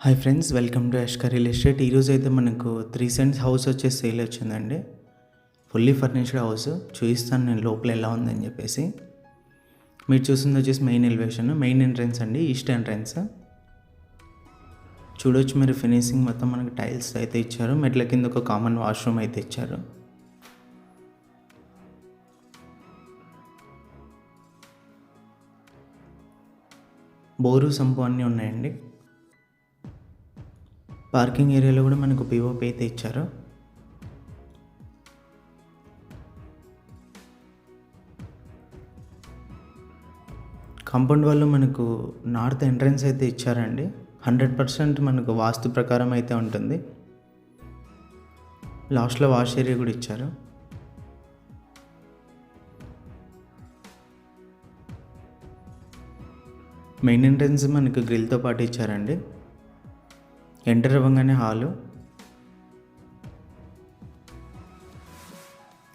Hi friends welcome to Yashkar real estate. ఈరోజు అయితే మనకు త్రీ సెంట్స్ హౌస్ వచ్చేసి సేల్ వచ్చిందండి. ఫుల్లీ ఫర్నిష్డ్ హౌస్ చూపిస్తాను నేను లోపల ఎలా ఉందని చెప్పేసి. మీరు చూసింది వచ్చేసి మెయిన్ ఎలివేషన్ మెయిన్ ఎంట్రన్స్ అండి ఈస్ట్ ఎంట్రన్స్ చూడొచ్చు మీరు ఫినిషింగ్ మొత్తం మనకి టైల్స్ అయితే ఇచ్చారు. మెట్ల కింద ఒక కామన్ వాష్రూమ్ అయితే ఇచ్చారు. బోరు సంపు అన్నీ ఉన్నాయండి. పార్కింగ్ ఏరియాలో కూడా మనకు పిఓపి అయితే ఇచ్చారు. కాంపౌండ్ వాళ్ళు మనకు నార్త్ ఎంట్రన్స్ అయితే ఇచ్చారండి. హండ్రెడ్ పర్సెంట్ మనకు వాస్తు ప్రకారం అయితే ఉంటుంది. లాస్ట్లో వాష్ ఏరియా కూడా ఇచ్చారు. మెయిన్ ఎంట్రన్స్ మనకు గ్రిల్తో పాటు ఇచ్చారండి. ఎంటర్ అవ్వగానే హాలు.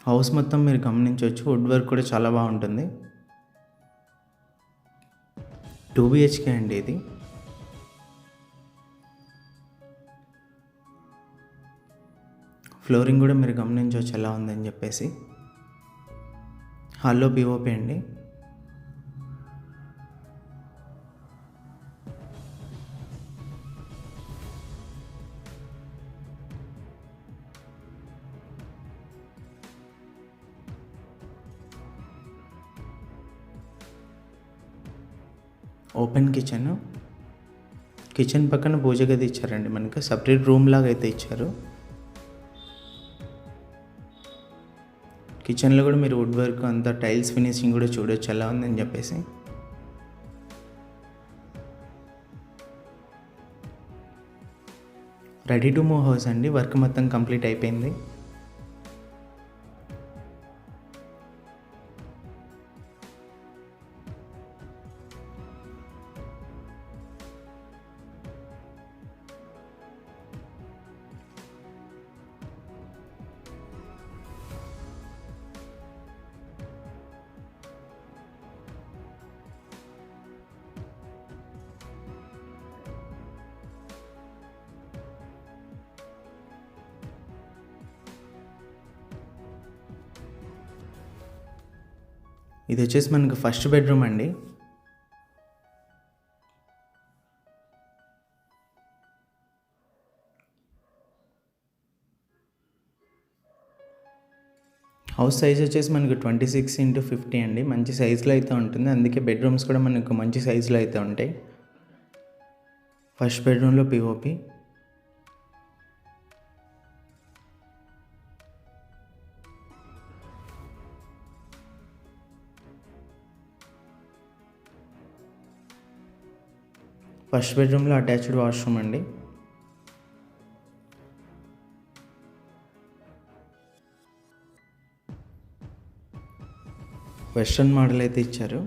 హౌస్ మొత్తం మీరు గమనించవచ్చు. వుడ్ వర్క్ కూడా చాలా బాగుంటుంది. టూ బిహెచ్కే అండి ఇది. ఫ్లోరింగ్ కూడా మీరు గమనించవచ్చు. ఎలా ఉందని చెప్పేసి. హాల్లో పిఓపి అండి. Open kitchen. కిచెన్ పక్కన పూజ గది ఇచ్చారండి మనకి. సపరేట్ రూమ్ లాగా అయితే ఇచ్చారు. కిచెన్లో కూడా మీరు వుడ్ వర్క్ అంతా టైల్స్ ఫినిషింగ్ కూడా చూడొచ్చు. ఎలా ఉందని చెప్పేసి. రెడీ టు మూవ్ హౌస్ అండి. వర్క్ మొత్తం కంప్లీట్ అయిపోయింది. ఇది వచ్చేసి మనకు ఫస్ట్ బెడ్రూమ్ అండి. హౌస్ సైజ్ వచ్చేసి మనకు ట్వంటీ సిక్స్ ఇంటూ ఫిఫ్టీ అండి. మంచి సైజులో అయితే ఉంటుంది. అందుకే బెడ్రూమ్స్ కూడా మనకు మంచి సైజులో అయితే ఉంటాయి. ఫస్ట్ బెడ్రూమ్లో పిఓపి ఫస్ట్ బెడ్రూమ్లో అటాచ్డ్ వాష్రూమ్ అండి. వెస్ట్రన్ మోడల్ అయితే ఇచ్చారు.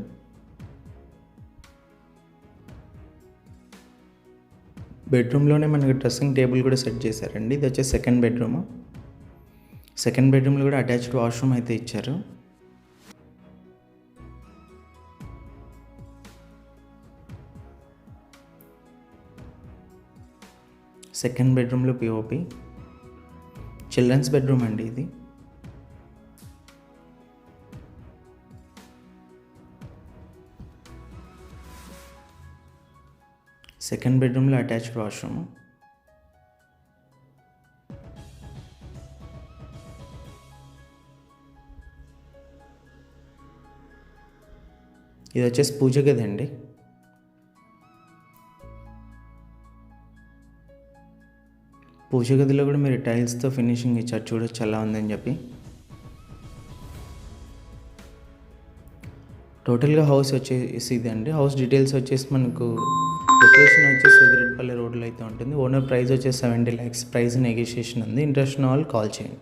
బెడ్రూమ్లోనే మనకి డ్రెస్సింగ్ టేబుల్ కూడా సెట్ చేశారండి. ఇది వచ్చేసి సెకండ్ బెడ్రూమ్. సెకండ్ బెడ్రూమ్లో కూడా అటాచ్డ్ వాష్రూమ్ అయితే ఇచ్చారు. సెకండ్ బెడ్రూమ్లో పిఓపి చిల్డ్రన్స్ బెడ్రూమ్ అండి ఇది. సెకండ్ బెడ్రూమ్లో అటాచ్డ్ వాష్రూమ్. ఇది వచ్చేసి పూజ గది అండి. పూజ గదిలో కూడా మీరు టైల్స్తో ఫినిషింగ్ ఇచ్చారు. చూడొచ్చు ఎలా ఉందని చెప్పి. టోటల్గా హౌస్ వచ్చేసి ఇది అండి. హౌస్ డీటెయిల్స్ వచ్చేసి మనకు లొకేషన్ వచ్చేసి సుదిరెడ్పల్లి రోడ్లో అయితే ఉంటుంది. ఓనర్ ప్రైస్ వచ్చేసి సెవెంటీ ల్యాక్స్. ప్రైస్ నెగోషియేషన్ ఉంది. ఇంట్రెస్ట్ ఉన్న వాళ్ళు కాల్ చేయండి.